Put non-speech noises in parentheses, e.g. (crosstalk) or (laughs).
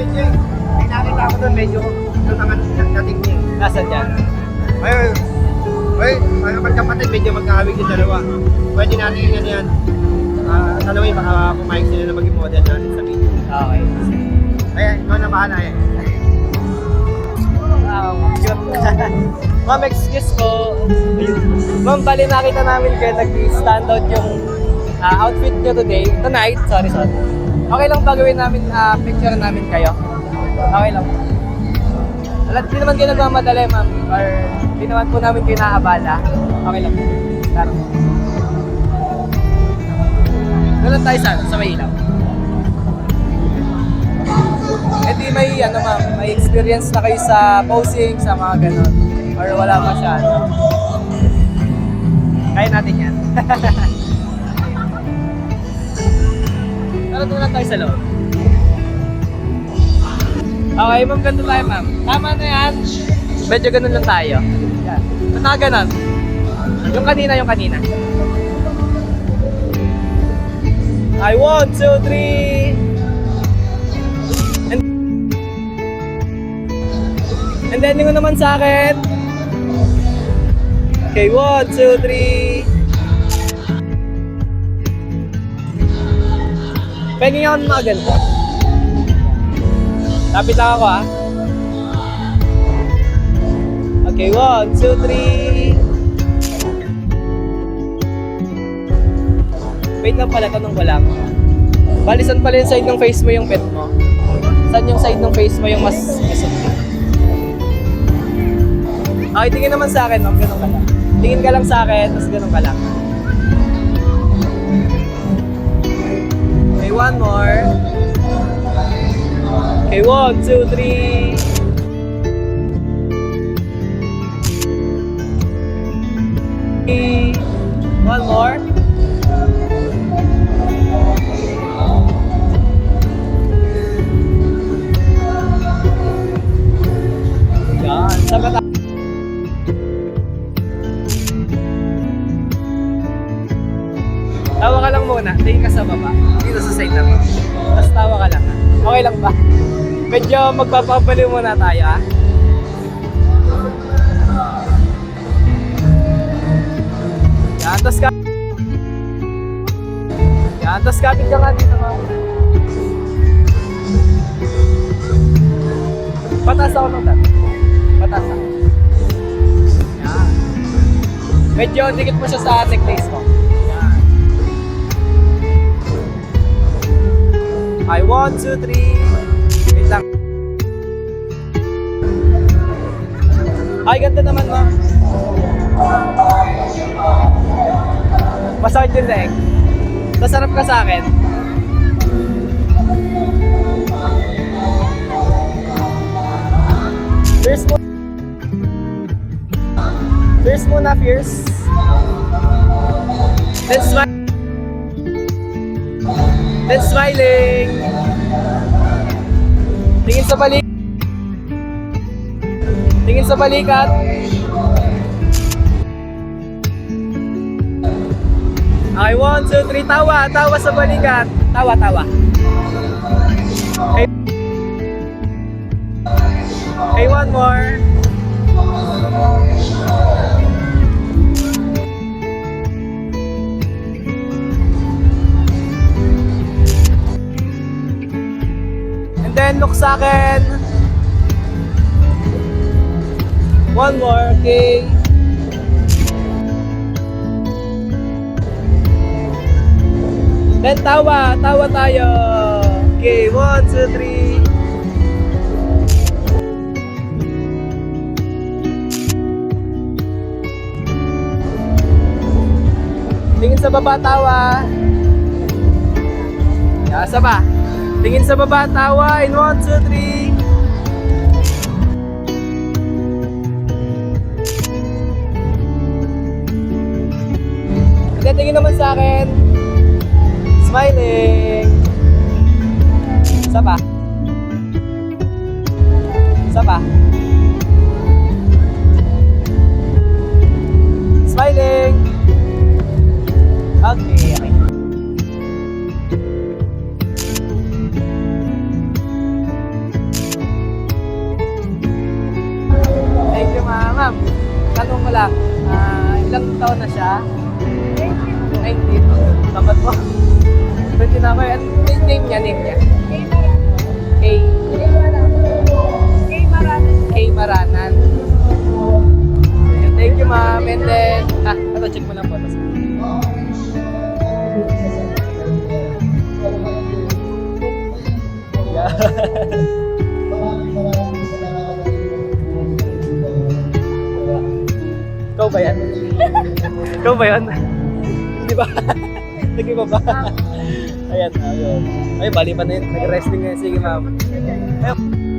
medyo. May nakita ko doon, medyo doon ang dating niya. Nasaan dyan? Ayun. Ay, mga magkapatid, medyo magkahawig yung dalawa. Pwede natin yung yan. Ah, dalawa yung baka pumayag sila na maging model natin sa video. Okay. Kaya, ikaw na bahala eh. Wow, (laughs) cute. Ma'am, excuse ko. Ma'am, bali nakita namin kayo nag-stand out yung ah, outfit nyo today. Tonight, sorry, sorry. Okay lang ba gawin namin, ah, picture namin kayo? Okay lang. Alam, di naman kayo nagmamadali, ma'am. Or di naman po namin kayo naabala. Okay lang. Tara. Doon tayo sa, sa may ilaw. Eh di may ano ma'am, may experience na kayo sa posing, sa mga ganon. Or wala pa siya. Kaya natin yan. (laughs) Lang tayo sa loob. Okay, ma'am, ganito tayo ma'am. Tama na yan. Medyo ganun lang tayo. Yan. Basta ganon. Yung kanina, yung kanina. I one, two, three. And, and then mo naman sa akin. Okay, one, two, three. Pengin ako ng mga ganito. Lapit lang ako ah. Okay, one, two, three. Wait lang pala, tanong ko lang. Bali, saan pala yung side ng face mo yung pet mo? Saan yung side ng face mo yung mas mo? Okay, tingin naman sa akin, ma'am. Ganun ka lang. Tingin ka lang sa akin, tapos ganun ka lang. One more. Okay, one, two, three. One more. Muna. Tingin ka sa baba. Dito sa side naman. Tapos tawa ka lang. ha? Okay lang ba? Medyo magpapabaliw muna tayo ah. Yan. Tapos ka... Yan. Tapos kapit ka nga dito ma'am. Patas ako ng dati. Patas ako. Yan. Medyo dikit mo siya sa necklace mo. One, two, three. Wait lang. Ay, ganda naman, ma'am. Masakit yung leg. Masarap ka sa akin. Fierce mo. Fierce muna, fierce. Then smile. Then smiling. Tingin sa balik. Tingin sa balikat. Okay, one, two, three, tawa. Tawa sa balikat. Tawa, tawa. Okay. Okay, one more. Look sa akin. One more, okay? Then tawa, tawa tayo. Okay, one, two, three. Tingin sa baba, tawa. Yeah, sa ba? Tingin sa baba, tawa. In one, two, three. Hindi, tingin naman sa akin. Smiling. Isa pa. Isa pa. Smiling. Lang, ah, ilang taon na siya? 19. Dapat po. 20 na ako. Ano yung name niya? Name niya? K. K. Maranan. Ayan, Thank you, ma'am. And then, ah, ito, check mo lang po. Yeah. (laughs) (laughs) Ikaw ba yan? (laughs) Ikaw ba yan? Di ba? Sige ba ba? Ayan, ayun. Ay, bali pa na yun. Nag-wrestling na yun. Sige, ma'am. Ayun.